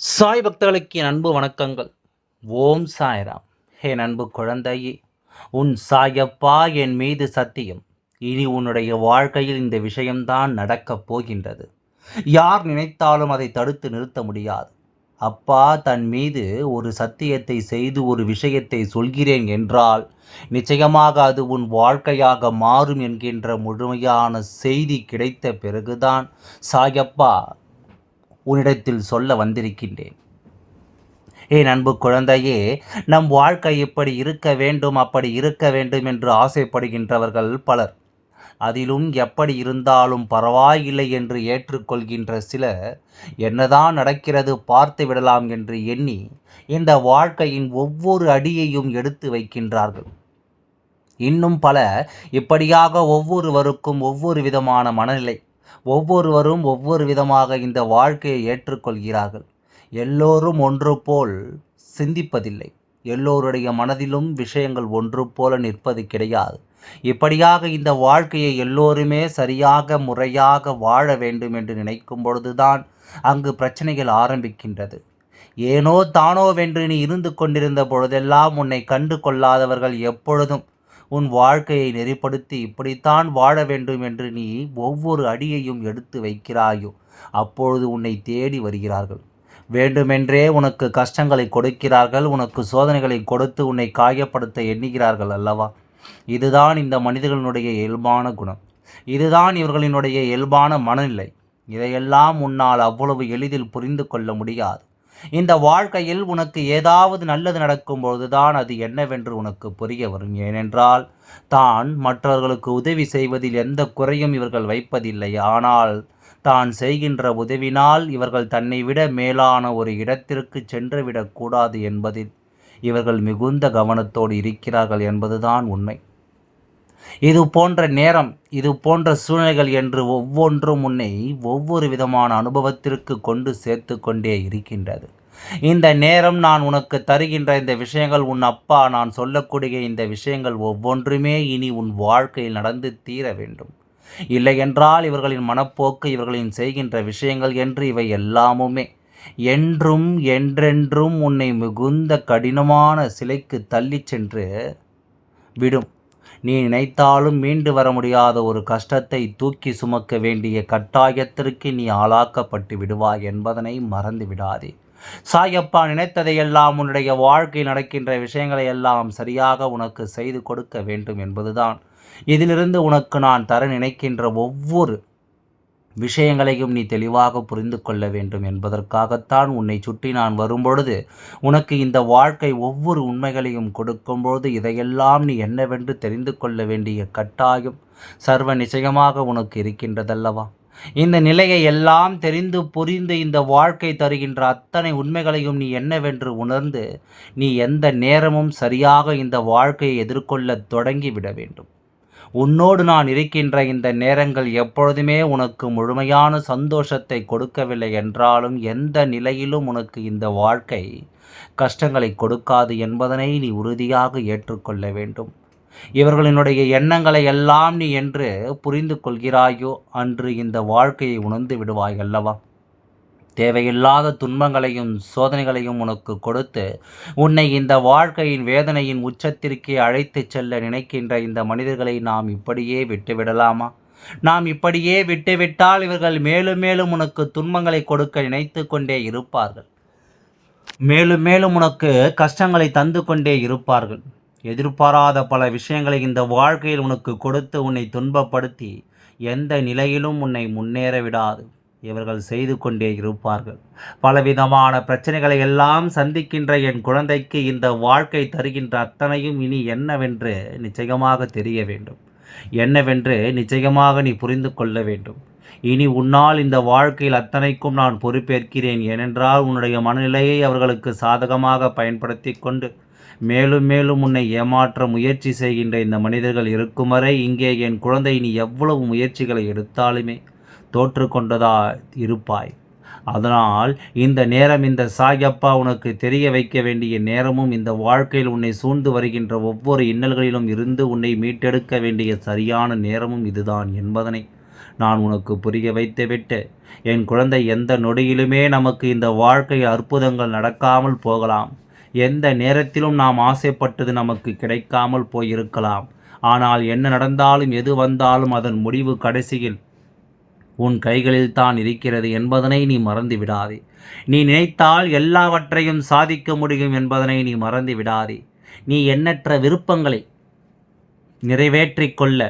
சாய் பக்தர்களுக்கு என் அன்பு வணக்கங்கள். ஓம் சாய்ராம். என் அன்பு குழந்தையே உன் சாயப்பா என் மீது சத்தியம். இனி உன்னுடைய வாழ்க்கையில் இந்த விஷயம்தான் நடக்கப் போகின்றது. யார் நினைத்தாலும் அதை தடுத்து நிறுத்த முடியாது. அப்பா தன் மீது ஒரு சத்தியத்தை செய்து ஒரு விஷயத்தை சொல்கிறேன் என்றால் நிச்சயமாக அது உன் வாழ்க்கையாக மாறும் என்கின்ற முழுமையான செய்தி கிடைத்த பிறகுதான் சாயப்பா உன்னிடத்தில் சொல்ல வந்திருக்கின்றேன். ஏன் அன்பு குழந்தையே நம் வாழ்க்கை இப்படி இருக்க வேண்டும் அப்படி இருக்க வேண்டும் என்று ஆசைப்படுகின்றவர்கள் பலர். அதிலும் எப்படி இருந்தாலும் பரவாயில்லை என்று ஏற்றுக்கொள்கின்ற சிலர் என்னதான் நடக்கிறது பார்த்து விடலாம் என்று எண்ணி இந்த வாழ்க்கையின் ஒவ்வொரு அடியையும் எடுத்து வைக்கின்றார்கள். இன்னும் பல இப்படியாக ஒவ்வொருவருக்கும் ஒவ்வொரு விதமான மனநிலை ஒவ்வொருவரும் ஒவ்வொரு விதமாக இந்த வாழ்க்கையை ஏற்றுக்கொள்கிறார்கள். எல்லோரும் ஒன்று போல் சிந்திப்பதில்லை. எல்லோருடைய மனதிலும் விஷயங்கள் ஒன்று போல நிற்பது கிடையாது. இப்படியாக இந்த வாழ்க்கையை எல்லோருமே சரியாக முறையாக வாழ வேண்டும் என்று நினைக்கும் பொழுதுதான் அங்கு பிரச்சனைகள் ஆரம்பிக்கின்றது. ஏனோ தானோ வென்று நீ இருந்து கொண்டிருந்த பொழுதெல்லாம் உன்னை கண்டு கொள்ளாதவர்கள் எப்பொழுதும் உன் வாழ்க்கையை நெறிப்படுத்தி இப்படித்தான் வாழ வேண்டும் என்று நீ ஒவ்வொரு அடியையும் எடுத்து வைக்கிறாயோ அப்பொழுது உன்னை தேடி வருகிறார்கள். வேண்டுமென்றே உனக்கு கஷ்டங்களை கொடுக்கிறார்கள் உனக்கு சோதனைகளை கொடுத்து உன்னை காயப்படுத்த எண்ணுகிறார்கள் அல்லவா? இதுதான் இந்த மனிதர்களுடைய இயல்பான குணம். இதுதான் இவர்களினுடைய இயல்பான மனநிலை. இதையெல்லாம் உன்னால் அவ்வளவு எளிதில் புரிந்து கொள்ள முடியாது. இந்த வாழ்க்கையில் உனக்கு ஏதாவது நல்லது நடக்கும் தான் அது என்னவென்று உனக்கு புரிய வரும். ஏனென்றால் தான் மற்றவர்களுக்கு உதவி செய்வதில் எந்த குறையும் இவர்கள் வைப்பதில்லை. ஆனால் தான் செய்கின்ற உதவினால் இவர்கள் தன்னை விட மேலான ஒரு இடத்திற்கு சென்றுவிடக்கூடாது என்பதில் இவர்கள் மிகுந்த கவனத்தோடு இருக்கிறார்கள் என்பதுதான் உண்மை. இது போன்ற நேரம் இது போன்ற சூழ்நிலைகள் என்று ஒவ்வொன்றும் உன்னை ஒவ்வொரு விதமான அனுபவத்திற்கு கொண்டு சேர்த்து கொண்டே இருக்கின்றது. இந்த நேரம் நான் உனக்கு தருகின்ற இந்த விஷயங்கள் உன் அப்பா நான் சொல்லக்கூடிய இந்த விஷயங்கள் ஒவ்வொன்றுமே இனி உன் வாழ்க்கையில் நடந்து தீர வேண்டும். இல்லையென்றால் இவர்களின் மனப்போக்கு இவர்களின் செய்கின்ற விஷயங்கள் என்று இவை எல்லாமுமே என்றும் என்றென்றும் உன்னை மிகுந்த கடினமான சிலைக்கு தள்ளிச் சென்று விடும். நீ நினைத்தாலும் மீண்டு வர முடியாத ஒரு கஷ்டத்தை தூக்கி சுமக்க வேண்டிய கட்டாயத்திற்கு நீ ஆளாக்கப்பட்டு விடுவாய் என்பதனை மறந்து விடாதே. சாயப்பா நினைத்ததையெல்லாம் உன்னுடைய வாழ்க்கையில் நடக்கின்ற விஷயங்களை எல்லாம் சரியாக உனக்கு செய்து கொடுக்க வேண்டும் என்பதுதான். இதிலிருந்து உனக்கு நான் தர நினைக்கின்ற ஒவ்வொரு விஷயங்களையும் நீ தெளிவாக புரிந்து கொள்ள வேண்டும் என்பதற்காகத்தான் உன்னை சுற்றி நான் வரும்பொழுது உனக்கு இந்த வாழ்க்கை ஒவ்வொரு உண்மைகளையும் கொடுக்கும்பொழுது இதையெல்லாம் நீ என்னவென்று தெரிந்து கொள்ள வேண்டிய கட்டாயம் சர்வ நிச்சயமாக உனக்கு இருக்கின்றதல்லவா? இந்த நிலையை எல்லாம் தெரிந்து புரிந்து இந்த வாழ்க்கை தருகின்ற அத்தனை உண்மைகளையும் நீ என்னவென்று உணர்ந்து நீ எந்த நேரமும் சரியாக இந்த வாழ்க்கையை எதிர்கொள்ள தொடங்கிவிட வேண்டும். உன்னோடு நான் இருக்கின்ற இந்த நேரங்கள் எப்பொழுதுமே உனக்கு முழுமையான சந்தோஷத்தை கொடுக்கவில்லை என்றாலும் எந்த நிலையிலும் உனக்கு இந்த வாழ்க்கை கஷ்டங்களை கொடுக்காது என்பதனை நீ உறுதியாக ஏற்றுக்கொள்ள வேண்டும். இவர்களினுடைய எண்ணங்களை எல்லாம் நீ என்று புரிந்து கொள்கிறாயோ அன்று இந்த வாழ்க்கையை உணர்ந்து விடுவாய் அல்லவா? தேவையில்லாத துன்பங்களையும் சோதனைகளையும் உனக்கு கொடுத்து உன்னை இந்த வாழ்க்கையின் வேதனையின் உச்சத்திற்கே அழைத்துச் செல்ல நினைக்கின்ற இந்த மனிதர்களை நாம் இப்படியே விட்டுவிடலாமா? நாம் இப்படியே விட்டுவிட்டால் இவர்கள் மேலும் மேலும் உனக்கு துன்பங்களை கொடுக்க நினைத்து கொண்டே இருப்பார்கள். மேலும் மேலும் உனக்கு கஷ்டங்களை தந்து கொண்டே இருப்பார்கள். எதிர்பாராத பல விஷயங்களை இந்த வாழ்க்கையில் உனக்கு கொடுத்து உன்னை துன்பப்படுத்தி எந்த நிலையிலும் உன்னை முன்னேற விடாது. இவர்கள் செய்து கொண்டே இருப்பார்கள். பலவிதமான பிரச்சனைகளை எல்லாம் சந்திக்கின்ற என் குழந்தைக்கு இந்த வாழ்க்கை தருகின்ற அத்தனையும் இனி என்னவென்று நிச்சயமாக தெரிய வேண்டும். என்னவென்று நிச்சயமாக நீ புரிந்து கொள்ள வேண்டும். இனி உன்னால் இந்த வாழ்க்கையில் அத்தனைக்கும் நான் பொறுப்பேற்கிறேன். ஏனென்றால் உன்னுடைய மனநிலையை அவர்களுக்கு சாதகமாக பயன்படுத்தி கொண்டு மேலும் மேலும் உன்னை ஏமாற்ற முயற்சி செய்கின்ற இந்த மனிதர்கள் இருக்கும் வரை இங்கே என் குழந்தை நீ எவ்வளவு முயற்சிகளை எடுத்தாலுமே தோற்று கொண்டதா இருப்பாய். அதனால் இந்த நேரம் இந்த சாயப்பா உனக்கு தெரிய வைக்க வேண்டிய நேரமும் இந்த வாழ்க்கையில் உன்னை சூழ்ந்து வருகின்ற ஒவ்வொரு இன்னல்களிலும் இருந்து உன்னை மீட்டெடுக்க வேண்டிய சரியான நேரமும் இதுதான் என்பதனை நான் உனக்கு புரிய வைத்துவிட்டு என் குழந்தை எந்த நொடியிலுமே நமக்கு இந்த வாழ்க்கை அற்புதங்கள் நடக்காமல் போகலாம். எந்த நேரத்திலும் நாம் ஆசைப்பட்டது நமக்கு கிடைக்காமல் போயிருக்கலாம். ஆனால் என்ன நடந்தாலும் எது வந்தாலும் அதன் முடிவு கடைசியில் உன் கைகளில் தான் இருக்கிறது என்பதனை நீ மறந்து விடாதே. நீ நினைத்தால் எல்லாவற்றையும் சாதிக்க முடியும் என்பதனை நீ மறந்து விடாதே. நீ எண்ணற்ற விருப்பங்களை நிறைவேற்றிக்கொள்ள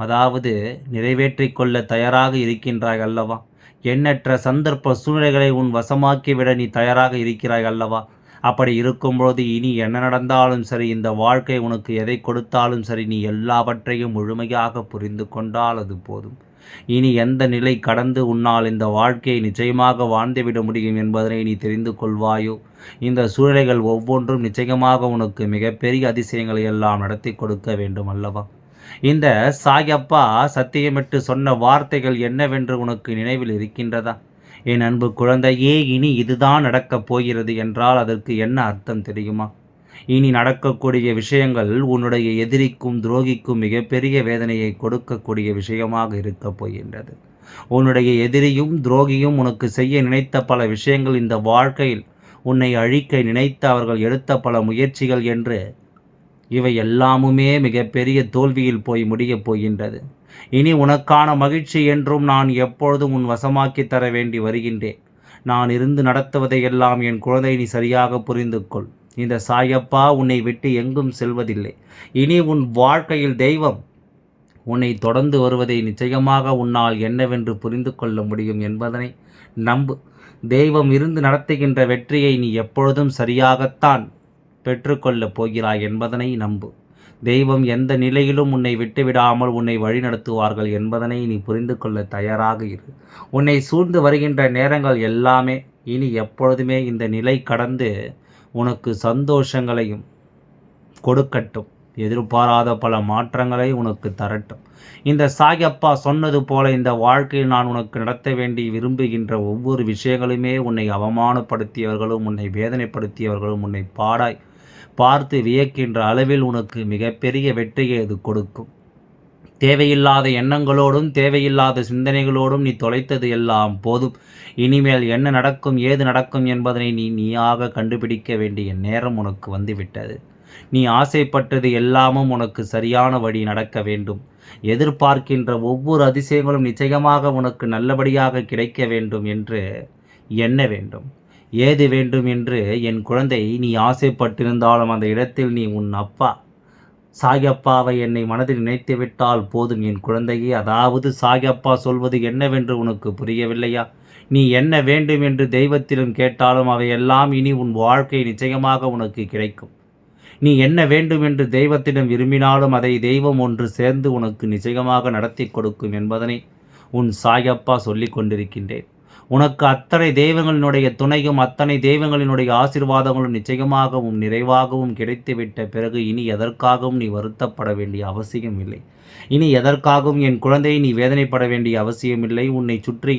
அதாவது நிறைவேற்றிக் கொள்ள தயாராக இருக்கின்றாய் அல்லவா? எண்ணற்ற சந்தர்ப்ப சூழ்நிலைகளை உன் வசமாக்கிவிட நீ தயாராக இருக்கிறாய் அல்லவா? அப்படி இருக்கும்போது இனி என்ன நடந்தாலும் சரி இந்த வாழ்க்கை உனக்கு எதை கொடுத்தாலும் சரி நீ எல்லாவற்றையும் முழுமையாக புரிந்து கொண்டால் அது போதும். இனி எந்த நிலை கடந்து உன்னால் இந்த வாழ்க்கையை நிச்சயமாக வாழ்ந்துவிட முடியும் என்பதனை நீ தெரிந்து கொள்வாயோ? இந்த சூழ்நிலைகள் ஒவ்வொன்றும் நிச்சயமாக உனக்கு மிகப்பெரிய அதிசயங்களை எல்லாம் நடத்தி கொடுக்க வேண்டும் அல்லவா? இந்த சாயப்பா சத்தியமிட்டு சொன்ன வார்த்தைகள் என்னவென்று உனக்கு நினைவில் இருக்கின்றதா? என் அன்பு குழந்தையே இனி இதுதான் நடக்கப் போகிறது என்றால் அதற்கு என்ன அர்த்தம் தெரியுமா? இனி நடக்கக்கூடிய விஷயங்கள் உன்னுடைய எதிரிக்கும் துரோகிக்கும் மிகப்பெரிய வேதனையை கொடுக்கக்கூடிய விஷயமாக இருக்கப் போகின்றது. உன்னுடைய எதிரியும் துரோகியும் உனக்கு செய்ய நினைத்த பல விஷயங்கள் இந்த வாழ்க்கையில் உன்னை அழிக்க நினைத்த அவர்கள் எடுத்த பல முயற்சிகள் என்று இவை எல்லாமுமே மிகப்பெரிய தோல்வியில் போய் முடியப் போகின்றது. இனி உனக்கான மகிழ்ச்சி என்றும் நான் எப்பொழுதும் உன் வசமாக்கி தர வேண்டி வருகின்றேன். நான் இருந்து நடத்துவதையெல்லாம் என் குழந்தை நீ சரியாக புரிந்து கொள். இந்த சாயப்பா உன்னை விட்டு எங்கும் செல்வதில்லை. இனி உன் வாழ்க்கையில் தெய்வம் உன்னை தொடர்ந்து வருவதை நிச்சயமாக உன்னால் என்னவென்று புரிந்து கொள்ள முடியும் என்பதனை நம்பு. தெய்வம் இருந்து நடத்துகின்ற வெற்றியை நீ எப்பொழுதும் சரியாகத்தான் பெற்றுக்கொள்ளப் போகிறாய் என்பதனை நம்பு. தெய்வம் எந்த நிலையிலும் உன்னை விட்டுவிடாமல் உன்னை வழிநடத்துவார்கள் என்பதனை நீ புரிந்து கொள்ள தயாராக இரு. உன்னை சூழ்ந்து வருகின்ற நேரங்கள் எல்லாமே இனி எப்பொழுதுமே இந்த நிலை கடந்து உனக்கு சந்தோஷங்களையும் கொடுக்கட்டும். எதிர்பாராத பல மாற்றங்களை உனக்கு தரட்டும். இந்த சாயப்பா சொன்னது போல இந்த வாழ்க்கையில் நான் உனக்கு நடத்த வேண்டி விரும்புகின்ற ஒவ்வொரு விஷயங்களுமே உன்னை அவமானப்படுத்தியவர்களும் உன்னை வேதனைப்படுத்தியவர்களும் உன்னை பாடாய் பார்த்து வியக்கின்ற அளவில் உனக்கு மிகப்பெரிய வெற்றியை அது கொடுக்கும். தேவையில்லாத எண்ணங்களோடும் தேவையில்லாத சிந்தனைகளோடும் நீ தொலைத்தது எல்லாம் போதும். இனிமேல் என்ன நடக்கும் ஏது நடக்கும் என்பதனை நீ நீயாக கண்டுபிடிக்க வேண்டிய நேரம் உனக்கு வந்துவிட்டது. நீ ஆசைப்பட்டது எல்லாமும் உனக்கு சரியான வழி நடக்க வேண்டும். எதிர்பார்க்கின்ற ஒவ்வொரு அதிசயங்களும் நிச்சயமாக உனக்கு நல்லபடியாக கிடைக்க வேண்டும் என்று எண்ண வேண்டும். ஏது வேண்டும் என்று என் குழந்தை நீ ஆசைப்பட்டிருந்தாலும் அந்த இடத்தில் நீ உன் அப்பா சாயப்பாவை என்னை மனதில் நினைத்து விட்டால் போதும். என் குழந்தையே அதாவது சாயப்பா சொல்வது என்னவென்று உனக்கு புரியவில்லையா? நீ என்ன வேண்டும் என்று தெய்வத்திலும் கேட்டாலும் அவையெல்லாம் இனி உன் வாழ்க்கை நிச்சயமாக உனக்கு கிடைக்கும். நீ என்ன வேண்டும் என்று தெய்வத்திடம் விரும்பினாலும் அதை தெய்வம் ஒன்று சேர்ந்து உனக்கு நிச்சயமாக நடத்தி கொடுக்கும் என்பதனை உன் சாயப்பா சொல்லிக் கொண்டிருக்கின்றேன். உனக்கு அத்தனை தெய்வங்களினுடைய துணையும் அத்தனை தெய்வங்களினுடைய ஆசிர்வாதங்களும் நிச்சயமாகவும் நிறைவாகவும் கிடைத்துவிட்ட பிறகு இனி எதற்காகவும் நீ வருத்தப்பட வேண்டிய அவசியம் இல்லை. இனி எதற்காகவும் என் குழந்தையை நீ வேதனைப்பட வேண்டிய அவசியமில்லை உன்னை சுற்றி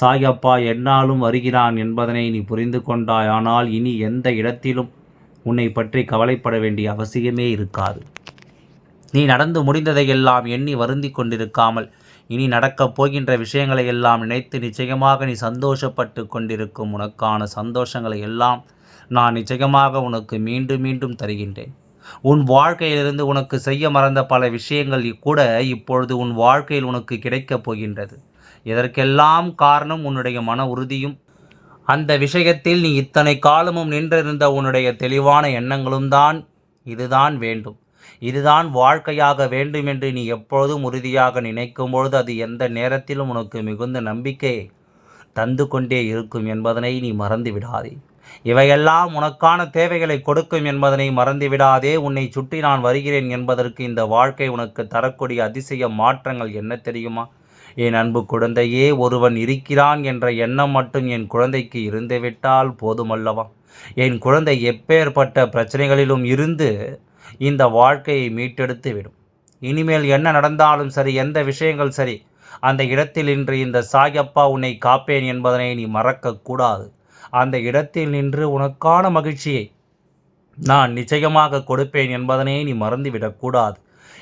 சாயப்பா என்னாலும் வருகிறான் என்பதனை நீ புரிந்து கொண்டாய். ஆனால் இனி எந்த இடத்திலும் உன்னை பற்றி கவலைப்பட வேண்டிய அவசியமே இருக்காது. நீ நடந்து முடிந்ததையெல்லாம் எண்ணி வருந்தி கொண்டிருக்காமல் இனி நடக்கப் போகின்ற விஷயங்களை எல்லாம் நினைத்து நிச்சயமாக நீ சந்தோஷப்பட்டு கொண்டிருக்கும் உனக்கான சந்தோஷங்களை எல்லாம் நான் நிச்சயமாக உனக்கு மீண்டும் மீண்டும் தருகின்றேன். உன் வாழ்க்கையிலிருந்து உனக்கு செய்ய மறந்த பல விஷயங்கள் கூட இப்பொழுது உன் வாழ்க்கையில் உனக்கு கிடைக்கப் போகின்றது. இதற்கெல்லாம் காரணம் உன்னுடைய மன உறுதியும்? அந்த விஷயத்தில் நீ இத்தனை காலமும் நின்றிருந்த உன்னுடைய தெளிவான எண்ணங்களும் தான் இதுதான் வேண்டும். இதுதான் வாழ்க்கையாக வேண்டும் என்று நீ எப்பொழுதும் உறுதியாக நினைக்கும் பொழுது அது எந்த நேரத்திலும் உனக்கு மிகுந்த நம்பிக்கை தந்து கொண்டே இருக்கும் என்பதனை நீ மறந்து விடாதே. இவையெல்லாம் உனக்கான தேவைகளை கொடுக்கும் என்பதனை மறந்து விடாதே. உன்னை சுற்றி நான் வருகிறேன் என்பதற்கு இந்த வாழ்க்கை உனக்கு தரக்கூடிய அதிசய மாற்றங்கள் என்ன தெரியுமா? என் அன்பு குழந்தையே ஒருவன் இருக்கிறான் என்ற எண்ணம் மட்டும் என் குழந்தைக்கு இருந்துவிட்டால் போதுமல்லவா? என் குழந்தை எப்பேற்பட்ட பிரச்சனைகளிலும் இருந்து இந்த வாழ்க்கையை மீட்டெடுத்து விடும். இனிமேல் என்ன நடந்தாலும் சரி எந்த விஷயங்கள் சரி அந்த இடத்தில் நின்று இந்த சாயப்பா உன்னை காப்பேன் என்பதனை நீ மறக்கக்கூடாது அந்த இடத்தில் நின்று உனக்கான மகிழ்ச்சியை நான் நிச்சயமாக கொடுப்பேன் என்பதனை நீ மறந்துவிடக்கூடாது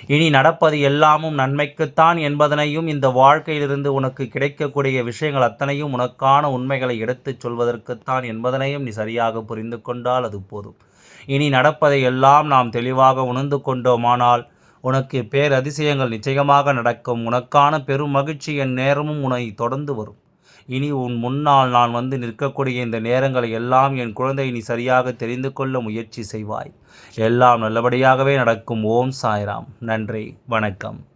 இனி நடப்பது எல்லாமும் நன்மைக்குத்தான் என்பதனையும் இந்த வாழ்க்கையிலிருந்து உனக்கு கிடைக்கக்கூடிய விஷயங்கள் அத்தனையும் உனக்கான உண்மைகளை எடுத்துச் சொல்வதற்குத்தான் என்பதனையும் நீ சரியாக புரிந்து கொண்டால் அது போதும். இனி நடப்பதை எல்லாம் நாம் தெளிவாக உணர்ந்து கொண்டோமானால் உனக்கு பேரதிசயங்கள் நிச்சயமாக நடக்கும். உனக்கான பெரும் மகிழ்ச்சி என் நேரமும் உன்னை தொடர்ந்து வரும். இனி உன் முன்னால் நான் வந்து நிற்கக்கூடிய இந்த நேரங்களை எல்லாம் என் குழந்தை நீ சரியாக தெரிந்து கொள்ள முயற்சி செய்வாய். எல்லாம் நல்லபடியாகவே நடக்கும். ஓம் சாய்ராம். நன்றி. வணக்கம்.